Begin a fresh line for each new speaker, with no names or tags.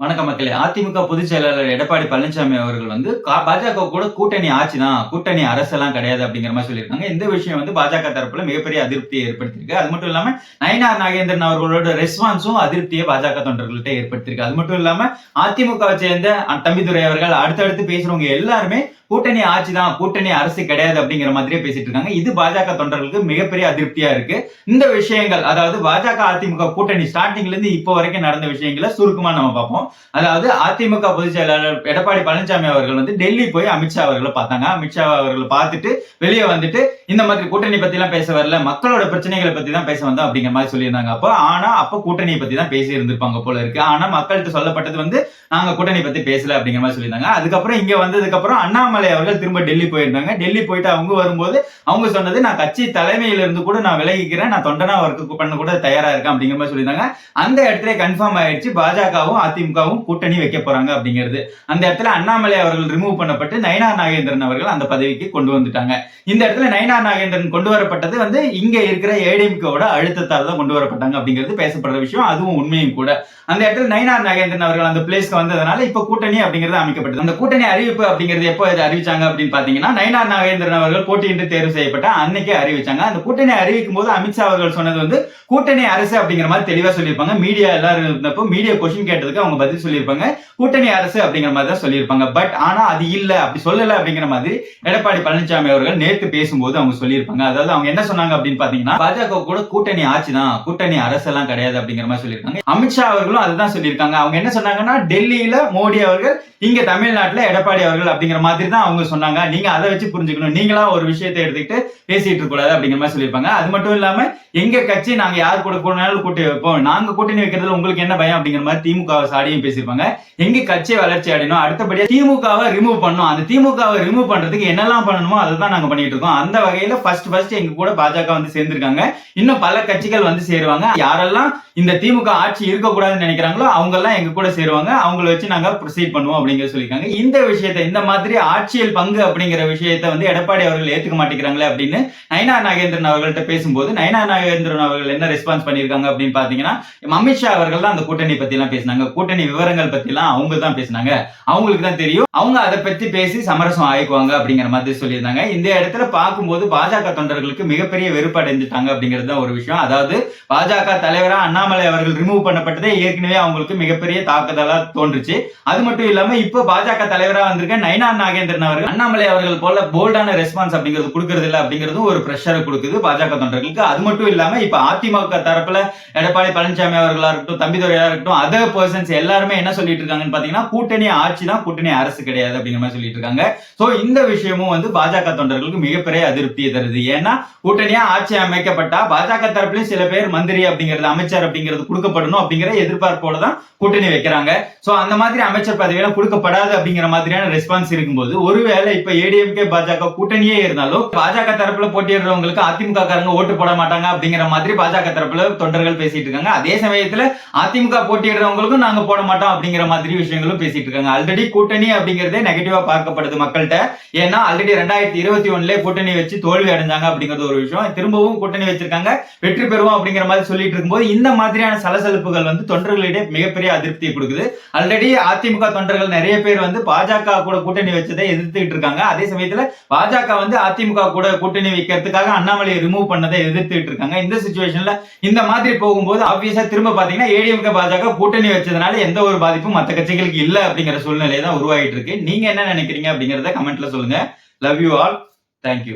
வணக்கம் மக்களே. அதிமுக பொதுச் செயலாளர் எடப்பாடி பழனிசாமி அவர்கள் வந்து பாஜக கூட கூட்டணி ஆட்சி தான் கூட்டணி அரசெல்லாம் கிடையாது அப்படிங்கிற மாதிரி சொல்லியிருக்காங்க. இந்த விஷயம் வந்து பாஜக தரப்புல மிகப்பெரிய அதிருப்தியை ஏற்படுத்தியிருக்கு. அது மட்டும் இல்லாம நயினார் நாகேந்திரன் அவர்களோட ரெஸ்பான்ஸும் அதிருப்தியை பாஜக தொண்டர்கள்ட்ட ஏற்படுத்தியிருக்கு. அது மட்டும் இல்லாம அதிமுகவை சேர்ந்த தம்பிதுரை அவர்கள் அடுத்தடுத்து பேசுறவங்க எல்லாருமே கூட்டணி ஆட்சி தான் கூட்டணி அரசு கிடையாது அப்படிங்கிற மாதிரியே பேசிட்டு இருக்காங்க. இது பாஜக தொண்டர்களுக்கு மிகப்பெரிய அதிருப்தியா இருக்கு. இந்த விஷயங்கள் அதாவது பாஜக அதிமுக கூட்டணி ஸ்டார்டிங்ல இருந்து இப்போ வரைக்கும் நடந்த விஷயங்களை சுருக்கமா நம்ம பார்ப்போம். அதாவது அதிமுக பொதுச் செயலாளர் எடப்பாடி பழனிசாமி அவர்கள் வந்து டெல்லி போய் அமித்ஷா அவர்களை பார்த்தாங்க. அமித்ஷா அவர்களை பார்த்துட்டு வெளியே வந்துட்டு இந்த மாதிரி கூட்டணி பத்தி எல்லாம் பேச வரல. மக்களோட பிரச்சனைகளை பத்தி தான் பேச வந்தோம் அப்படிங்கிற மாதிரி சொல்லியிருந்தாங்க. அப்போ ஆனா அப்ப கூட்டணியை பத்தி தான் பேசி இருந்திருப்பாங்க போல இருக்கு. ஆனா மக்கள்கிட்ட சொல்லப்பட்டது வந்து நாங்க கூட்டணி பத்தி பேசல அப்படிங்கிற மாதிரி சொல்லியிருந்தாங்க. அதுக்கப்புறம் இங்க வந்ததுக்கு அப்புறம் அண்ணாமலை அவர்கள் திரும்ப டெல்லி போயிருந்தாங்க. டெல்லி போயிட்டு அவங்க வரும்போது அவங்க சொன்னது நான் கட்சி தலைமையில இருந்து கூட நான் விலகிக்கிறேன். நான் தொண்டனா ஒர்க்கு பண்ண கூட தயாரா இருக்கேன் அப்படிங்கிற மாதிரி சொல்லியிருந்தாங்க. அந்த இடத்துல கன்ஃபார்ம் ஆயிடுச்சு. பாஜகவும் அதிமுகவும் கூட்டணி வைக்க போறாங்க அப்படிங்கிறது. அந்த இடத்துல அண்ணாமலை அவர்கள் ரிமூவ் பண்ணப்பட்டு நயனார் நாகேந்திரன் அவர்கள் அந்த பதவிக்கு கொண்டு வந்துட்டாங்க. இந்த இடத்துல நயனார் நாகேந்திரன் கொண்டு வரப்பட்டது வந்து இங்க இருக்கிற ஏடிஎம்கோட அழுத்தத்தால் தான் கொண்டு வரப்பட்டாங்க அப்படிங்கிறது பேசப்படுற விஷயம். அதுவும் உண்மையும் கூட. அந்த இடத்துல நயனார் நாகேந்திரன் அவர்கள் அந்த பிளேஸ்க்கு வந்ததுனால இப்ப கூட்டணி அப்படிங்கிறது அமைக்கப்பட்டது. அந்த கூட்டணி அறிவிப்பு அப்படிங்கிறது எப்போ அறிவிச்சாங்க அப்படின்னு பாத்தீங்கன்னா நயனார் நாகேந்திரன் அவர்கள் போட்டியின்றி தேர்வு செய்யப்பட்ட அன்னைக்கே அறிவிச்சாங்க. அந்த கூட்டணி அறிவிக்கும் போது அமித்ஷா அவர்கள் சொன்னது வந்து கூட்டணி அரசு அப்படிங்கிற மாதிரி தெளிவா சொல்லியிருப்பாங்க. மீடியா எல்லாரும் இருந்தப்போ மீடியா கொஸ்டின் கேட்டதுக்கு அவங்க பதில் சொல்லியிருப்பாங்க. கூட்டணி அரசு அப்படிங்கிற மாதிரி தான் சொல்லியிருப்பாங்க. பட் ஆனா அது இல்ல அப்படி சொல்லல அப்படிங்கிற மாதிரி எடப்பாடி பழனிசாமி அவர்கள் நேற்று பேசும்போது அவங்க சொல்லியிருப்பாங்க. அதாவது அவங்க என்ன சொன்னாங்க அப்படின்னு பாத்தீங்கன்னா பாஜக கூட கூட்டணி ஆட்சி தான் கூட்டணி அரசு எல்லாம் கிடையாது அப்படிங்கிற மாதிரி சொல்லியிருக்காங்க. அமித்ஷா அவர்களும் அதுதான் சொல்லியிருக்காங்க. அவங்க என்ன சொன்னாங்கன்னா டெல்லியில மோடி அவர்கள் இங்க தமிழ்நாட்டுல எடப்பாடி அவர்கள் அப்படிங்கிற மாதிரி தான் அவங்க சொன்னாங்க? நீங்க அதை வச்சு புரிஞ்சுக்கணும். நீங்களா ஒரு விஷயத்தை எடுத்துக்கிட்டு பேசிட்டு இருக்க கூடாது அப்படிங்கிற மாதிரி சொல்லியிருப்பாங்க. அது மட்டும் இல்லாம எங்க கட்சி நாங்க யார் கூட கூடனாலும் கூட்டி வைப்போம். நாங்க கூட்டணி வைக்கிறதுல உங்களுக்கு என்ன பயம் அப்படிங்கிற மாதிரி திமுக சாடியும் பேசியிருப்பாங்க. எங்க கட்சி வளர்ச்சி அடையணும். அடுத்தபடியா திமுகவை ரிமூவ் பண்ணணும். அந்த திமுகவை ரிமூவ் பண்றதுக்கு என்னெல்லாம் பண்ணணுமோ அதை தான் நாங்க பண்ணிட்டு இருக்கோம். அந்த வகையில ஃபர்ஸ்ட் ஃபர்ஸ்ட் எங்க கூட பாஜக வந்து சேர்ந்திருக்காங்க. இன்னும் பல கட்சிகள் வந்து சேருவாங்க. யாரெல்லாம் இந்த திமுக ஆட்சி இருக்கக்கூடாதுன்னு நினைக்கிறாங்களோ அவங்க எல்லாம் எங்க கூட சேருவாங்க. அவங்கள வச்சு நாங்க ப்ரொசீட் பண்ணுவோம் அப்படிங்கிற சொல்லியிருக்காங்க. இந்த விஷயத்த இந்த மாதிரி ஆட்சியில் பங்கு அப்படிங்கிற விஷயத்தை வந்து எடப்பாடி அவர்கள் ஏத்துக்க மாட்டேங்கிறாங்களே அப்படின்னு நயனா நாகேந்திரன் அவர்கள்ட்ட பேசும்போது நயனா நாகேந்திரன் அவர்கள் என்ன ரெஸ்பான்ஸ் பண்ணியிருக்காங்க அப்படின்னு பாத்தீங்கன்னா அமித்ஷா அவர்கள் தான் அந்த கூட்டணி பத்தி எல்லாம் பேசினாங்க. கூட்டணி விவரங்கள் பத்தி எல்லாம் அவங்க தான் பேசினாங்க. அவங்களுக்கு தான் தெரியும். அவங்க அதை பத்தி பேசி சமரசம் ஆயிக்குவாங்க அப்படிங்கிற மாதிரி சொல்லியிருந்தாங்க. இந்த இடத்துல பார்க்கும்போது பாஜக தொண்டர்களுக்கு மிகப்பெரிய வெறுப்பு அடைஞ்சிட்டாங்க அப்படிங்கிறது தான் ஒரு விஷயம். அதாவது பாஜக தலைவரா அண்ணாமலை அவர்கள் ரிமூவ் பண்ணப்பட்டதே ஏற்கனவே அவங்களுக்கு மிகப்பெரிய தாக்குதலா தோன்றுச்சு. அது மட்டும் இல்லாம இப்போ பாஜக தலைவரா வந்திருக்க நயனா நாகேந்திரன் அவர்கள் அண்ணாமலை அவர்கள் போல போல்டான ரெஸ்பான்ஸ் அப்படிங்கிறது கொடுக்கறது இல்ல அப்படிங்கிறதும் ஒரு ப்ரெஷரை கொடுக்குது பாஜக தொண்டர்களுக்கு. அது மட்டும் இல்லாம இப்ப அதிமுக தரப்புல எடப்பாடி பழனிசாமி அவர்களா இருக்கட்டும் தம்பிதுரையா இருக்கட்டும் அதர் பர்சன்ஸ் எல்லாருமே என்ன சொல்லிட்டு இருக்காங்கன்னு பாத்தீங்கன்னா கூட்டணி ஆட்சி தான் கூட்டணி அரசு கிடையாது அப்படிங்கிற மாதிரி சொல்லிட்டு இருக்காங்க. சோ இந்த விஷயமும் வந்து பாஜக தொண்டர்களுக்கு மிகப்பெரிய அதிருப்தியை தருது. ஏன்னா கூட்டணியா ஆட்சி அமைக்கப்பட்டா பாஜக தரப்புலயும் சில பேர் மந்திரி அப்படிங்கிறது அமைச்சர் அப்படிங்கிறது கொடுக்கப்படணும் அப்படிங்கிற எதிர்பார்ப்போட தான் கூட்டணி வைக்கிறாங்க. சோ அந்த மாதிரி அமைச்சர் பதவியெல்லாம் கொடுக்கப்படாது அப்படிங்கிற மாதிரியான ரெஸ்பான்ஸ் இருக்கும்போது ஒருவேளை இப்ப ஏடிஎம்கே பாஜக கூட்டணியே இருந்தாலும் பாஜக தரப்புல போட்டியிடுறவங்களுக்கு அதிமுக காரங்க ஓட்டு போட மாட்டாங்க அப்படிங்கிற மாதிரி பாஜக தரப்புல தொண்டர்கள் பேசிட்டு இருக்காங்க. அதே சமயத்துல அதிமுக போட்டியிடுறவங்களுக்கும் நாங்க போட மாட்டோம் அப்படிங்கிற மாதிரி விஷயங்களும் பேசிட்டு இருக்காங்க. ஆல்ரெடி கூட்டணி அப்படிங்கறதே நெகட்டிவா பார்க்கப்படுது மக்கள்கிட்ட. ஏன்னா ஆல்ரெடி ரெண்டாயிரத்தி இருபத்தி ஒண்ணுல கூட்டணி வச்சு தோல்வி அடைஞ்சாங்க அப்படிங்கிறது ஒரு விஷயம். திரும்பவும் கூட்டணி வச்சிருக்காங்க. வெற்றி பெறுவோம் அப்படிங்கிற மாதிரி சொல்லிட்டு இருக்கும்போது இந்த மாதிரியான சலசலப்புகள் வந்து தொண்டர்களிடையே மிகப்பெரிய அதிருப்தியை கொடுக்குது. ஆல்ரெடி அதிமுக தொண்டர்கள் நிறைய பேர் வந்து பாஜக கூட கூட்டணி வச்சதை எதிர்த்துக்கிட்டு இருக்காங்க. அதே சமயத்துல பாஜக வந்து அதிமுக கூட கூட்டணி வைக்கிறதுக்காக அண்ணாமலையை ரிமூவ் பண்ணதை எதிர்த்துட்டு இருக்காங்க. இந்த சுச்சுவேஷன்ல இந்த மாதிரி போகும்போது ஆப்வியஸா திரும்ப பாத்தீங்கன்னா ஏடிஎம்கே பாஜக கூட்டணி வச்சதுனால எந்த ஒரு பாதிப்பும் மற்ற கட்சிகளுக்கு இல்ல அப்படிங்கிற சூழ்நிலை தான் உருவாகிட்டு இருக்கு. நீங்க என்ன நினைக்கிறீங்க அப்படிங்கறத கமெண்ட்ல சொல்லுங்க. Love you all thank you